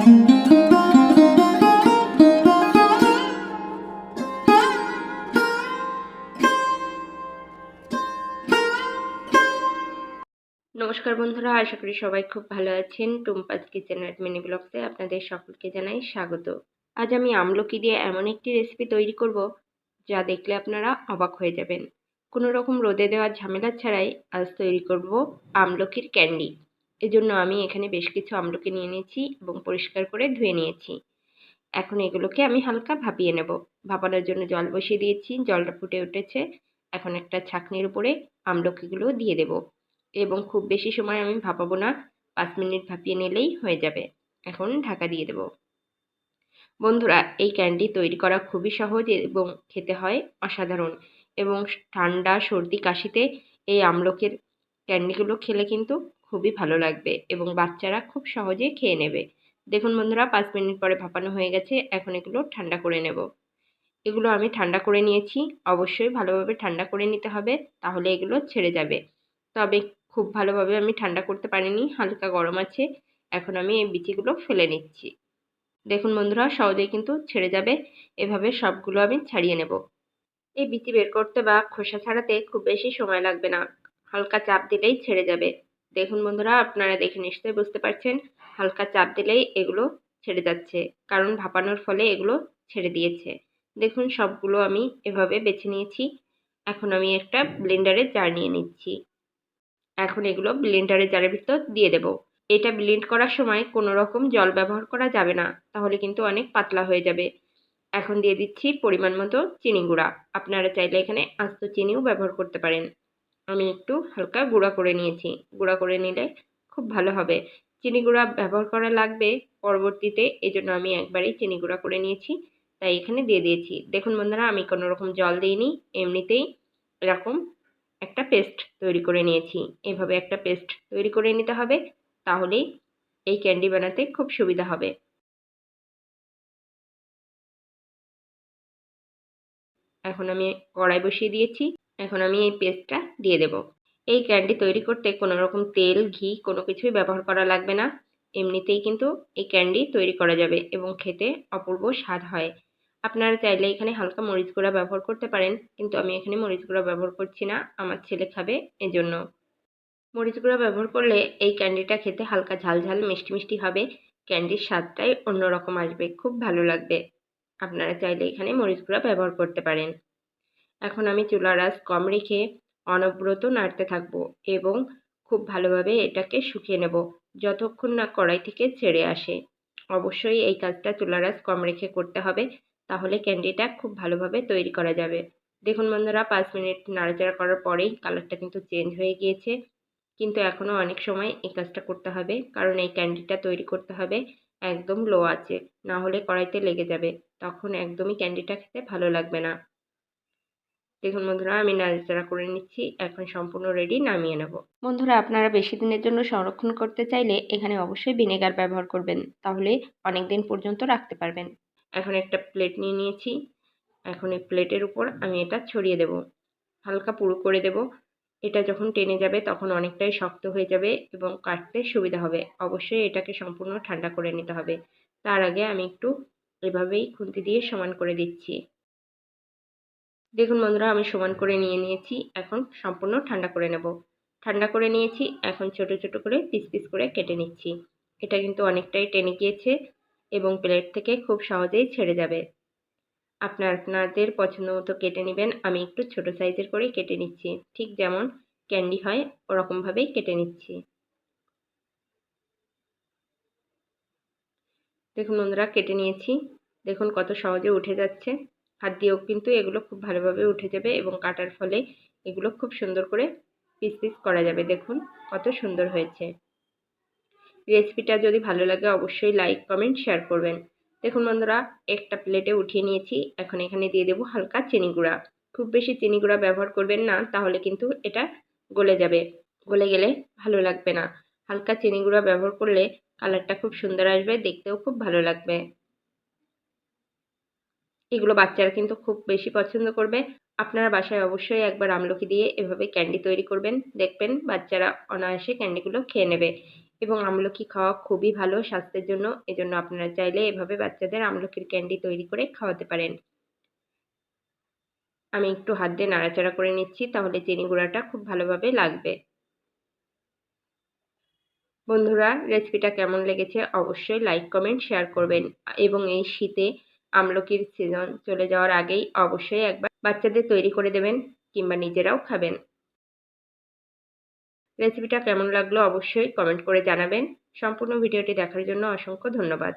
নমস্কার বন্ধুরা, আশা করি সবাই খুব ভালো আছেন। টুম্পাজ কিচেন অ্যাট মিনি ব্লগসে আপনাদের সকলকে জানাই স্বাগত। আজ আমি আমলকি দিয়ে এমন একটি রেসিপি তৈরি করব, যা দেখলে আপনারা অবাক হয়ে যাবেন। কোনো রকম রোদে দেওয়ার ঝামেলা ছাড়াই আজ তৈরি করব আমলকির ক্যান্ডি এজন্য আমি এখানে বেশ কিছু আমলকি নিয়ে নিয়েছি এবং পরিষ্কার করে ধুয়ে নিয়েছি। এখন এগুলোকে আমি হালকা ভাপিয়ে নেব। ভাপানোর জন্য জল বসিয়ে দিয়েছি, জলটা ফুটে উঠেছে। এখন একটা ছাকনির উপরে আমলকিগুলো দিয়ে দেবো এবং খুব বেশি সময় আমি ভাপাবো না, পাঁচ মিনিট ভাপিয়ে নিলেই হয়ে যাবে। এখন ঢাকা দিয়ে দেব। বন্ধুরা, এই ক্যান্ডি তৈরি করা খুবই সহজ এবং খেতে হয় অসাধারণ এবং ঠান্ডা সর্দি কাশিতে এই আমলকের ক্যান্ডিগুলো খেলে কিন্তু খুবই ভালো লাগবে এবং বাচ্চারা খুব সহজে খেয়ে নেবে। দেখুন বন্ধুরা, পাঁচ মিনিট পরে ভাপানো হয়ে গেছে, এখন এগুলো ঠান্ডা করে নেব। এগুলো আমি ঠান্ডা করে নিয়েছি, অবশ্যই ভালোভাবে ঠান্ডা করে নিতে হবে, তাহলে এগুলো ছেড়ে যাবে। তবে খুব ভালোভাবে আমি ঠান্ডা করতে পারিনি, হালকা গরম আছে, এখন আমি এই বিচিগুলো ফেলে নিচ্ছি। দেখুন বন্ধুরা, সহজেই কিন্তু ছেড়ে যাবে, এভাবে সবগুলো আমি ছাড়িয়ে নেব। এই বিচি বের করতে বা খোসা ছাড়াতে খুব বেশি সময় লাগবে না, হালকা চাপ দিলেই ছেড়ে যাবে। দেখুন বন্ধুরা, আপনারা দেখে নিশ্চয়ই বুঝতে পারছেন, হালকা চাপ দিলেই এগুলো ছেড়ে যাচ্ছে। কারণ ভাপানোর ফলে এগুলো ছেড়ে দিয়েছে। দেখুন, সবগুলো আমি এভাবে বেছে নিয়েছি। এখন আমি একটা ব্লেন্ডারে জার নিয়ে নিচ্ছি। এখন এগুলো ব্লেন্ডারের জারের ভিতর দিয়ে দেব। এটা ব্লেন্ড করার সময় কোনো রকম জল ব্যবহার করা যাবে না, তাহলে কিন্তু অনেক পাতলা হয়ে যাবে। এখন দিয়ে দিচ্ছি পরিমাণ মতো চিনি গুঁড়া আপনারা চাইলে এখানে আস্ত চিনিও ব্যবহার করতে পারেন। আমি একটু হালকা গুঁড়া করে নিয়েছি। গুঁড়া করে নিলে খুব ভালো হবে। চিনি গুঁড়া ব্যবহার করা লাগবে পরবর্তীতে এই জন্য আমি একবারেই চিনি গুঁড়া করে নিয়েছি। তাই এখানে দিয়ে দিয়েছি। দেখুন বন্ধুরা, আমি কোনো রকম জল দিইনি। এমনিতেই এরকম একটা পেস্ট তৈরি করে নিয়েছি। এভাবে একটা পেস্ট তৈরি করে নিতে হবে, তাহলেই এই ক্যান্ডি বানাতে খুব সুবিধা হবে। এখন আমি কড়াই বসিয়ে দিয়েছি। এখন আমি এই পেস্টটা দিয়ে দেব। এই ক্যান্ডি তৈরি করতে কোনো রকম তেল, ঘি, কোনো কিছুই ব্যবহার করা লাগবে না। এমনিতেই কিন্তু এই ক্যান্ডি তৈরি করা যাবে এবং খেতে অপূর্ব স্বাদ হয়। আপনারা চাইলে এখানে হালকা মরিচ গুঁড়া ব্যবহার করতে পারেন, কিন্তু আমি এখানে মরিচ গুঁড়া ব্যবহার করছি না, আমার ছেলে খাবে এজন্য। মরিচ গুঁড়া ব্যবহার করলে এই ক্যান্ডিটা খেতে হালকা ঝাল ঝাল, মিষ্টি মিষ্টি হবে। ক্যান্ডির স্বাদটাই অন্যরকম আসবে, খুব ভালো লাগবে। আপনারা চাইলে এখানে মরিচ গুঁড়া ব্যবহার করতে পারেন। এখন আমি চুলার আঁচ কম রেখে অনবরত নাড়তে থাকব এবং খুব ভালোভাবে এটাকে শুকিয়ে নেব যতক্ষণ না কড়াই থেকে ছেড়ে আসে। অবশ্যই এই কাজটা চুলার আঁচ কম রেখে করতে হবে, তাহলে ক্যান্ডিটা খুব ভালোভাবে তৈরি করা যাবে। দেখুন বন্ধুরা, পাঁচ মিনিট নাড়াচাড়া করার পরেই কালারটা কিন্তু চেঞ্জ হয়ে গিয়েছে। কিন্তু এখনও অনেক সময় এই কাজটা করতে হবে, কারণ এই ক্যান্ডিটা তৈরি করতে হবে একদম লো আছে না হলে কড়াইতে লেগে যাবে, তখন একদমই ক্যান্ডিটা খেতে ভালো লাগবে না। দেখুন বন্ধুরা আমি নাড়াচাড়া করে নিচ্ছি। এখন সম্পূর্ণ রেডি নামিয়ে নেব। বন্ধুরা আপনারা বেশি দিনের জন্য সংরক্ষণ করতে চাইলে এখানে অবশ্যই ভিনেগার ব্যবহার করবেন। তাহলে অনেক দিন পর্যন্ত রাখতে পারবেন। এখন একটা প্লেট নিয়ে নিয়েছি। এখন এই প্লেটের উপর আমি এটা ছড়িয়ে দেব। হালকা পুরো করে দেব। এটা যখন টেনে যাবে তখন অনেকটাই শক্ত হয়ে যাবে এবং কাটতে সুবিধা হবে। অবশ্যই এটাকে সম্পূর্ণ ঠান্ডা করে নিতে হবে। তার আগে আমি একটু এভাবেই খুন্তি দিয়ে সমান করে দিচ্ছি। দেখুন বন্ধুরা, আমি সমান করে নিয়ে নিয়েছি। এখন সম্পূর্ণ ঠান্ডা করে নেব। ঠান্ডা করে নিয়েছি, এখন ছোট ছোট করে পিস পিস করে কেটে নিচ্ছি। এটা কিন্তু অনেকটাই টেনে গিয়েছে এবং প্লেট থেকে খুব সহজেই ছেড়ে যাবে। আপনার, আপনাদের পছন্দ মতো কেটে নেবেন, আমি একটু ছোট সাইজের করে কেটে নিচ্ছি। ঠিক যেমন ক্যান্ডি হয় ওরকমভাবেই কেটে নিচ্ছি। দেখুন বন্ধুরা, কেটে নিয়েছি। দেখুন কত সহজে উঠে যাচ্ছে। হাত দিয়েও কিন্তু এগুলো খুব ভালোভাবে উঠে যাবে এবং কাটার ফলে এগুলো খুব সুন্দর করে পিস পিস করা যাবে। দেখুন কত সুন্দর হয়েছে। রেসিপিটা যদি ভালো লাগে অবশ্যই লাইক কমেন্ট শেয়ার করবেন। দেখুন বন্ধুরা, একটা প্লেটে উঠিয়ে নিয়েছি। এখন এখানে দিয়ে দেবো হালকা চিনি গুঁড়া। খুব বেশি চিনি গুঁড়া ব্যবহার করবেন না, তাহলে কিন্তু এটা গলে যাবে। গলে গেলে ভালো লাগবে না। হালকা চিনি গুঁড়া ব্যবহার করলে কালারটা খুব সুন্দর আসবে, দেখতেও খুব ভালো লাগবে। এগুলো বাচ্চারা কিন্তু খুব বেশি পছন্দ করবে। আপনারা বাসায় অবশ্যই একবার আমলকি দিয়ে এভাবে ক্যান্ডি তৈরি করবেন। দেখবেন বাচ্চারা অনায়াসে ক্যান্ডিগুলো খেয়ে নেবে। এবং আমলকি খাওয়া খুবই ভালো স্বাস্থ্যের জন্য। এজন্য আপনারা চাইলে এভাবে বাচ্চাদের আমলকির ক্যান্ডি তৈরি করে খাওয়াতে পারেন। আমি একটু হাত দিয়ে নাড়াচাড়া করে নিচ্ছি, তাহলে চিনি গুঁড়াটা খুব ভালোভাবে লাগবে। বন্ধুরা, রেসিপিটা কেমন লেগেছে অবশ্যই লাইক, কমেন্ট, শেয়ার করবেন। এবং এই শীতে আমলকির সিজন চলে যাওয়ার আগেই অবশ্যই একবার বাচ্চাদের তৈরি করে দেবেন কিংবা নিজেরাও খাবেন। রেসিপিটা কেমন লাগল অবশ্যই কমেন্ট করে জানাবেন। সম্পূর্ণ ভিডিওটি দেখার জন্য অসংখ্য ধন্যবাদ।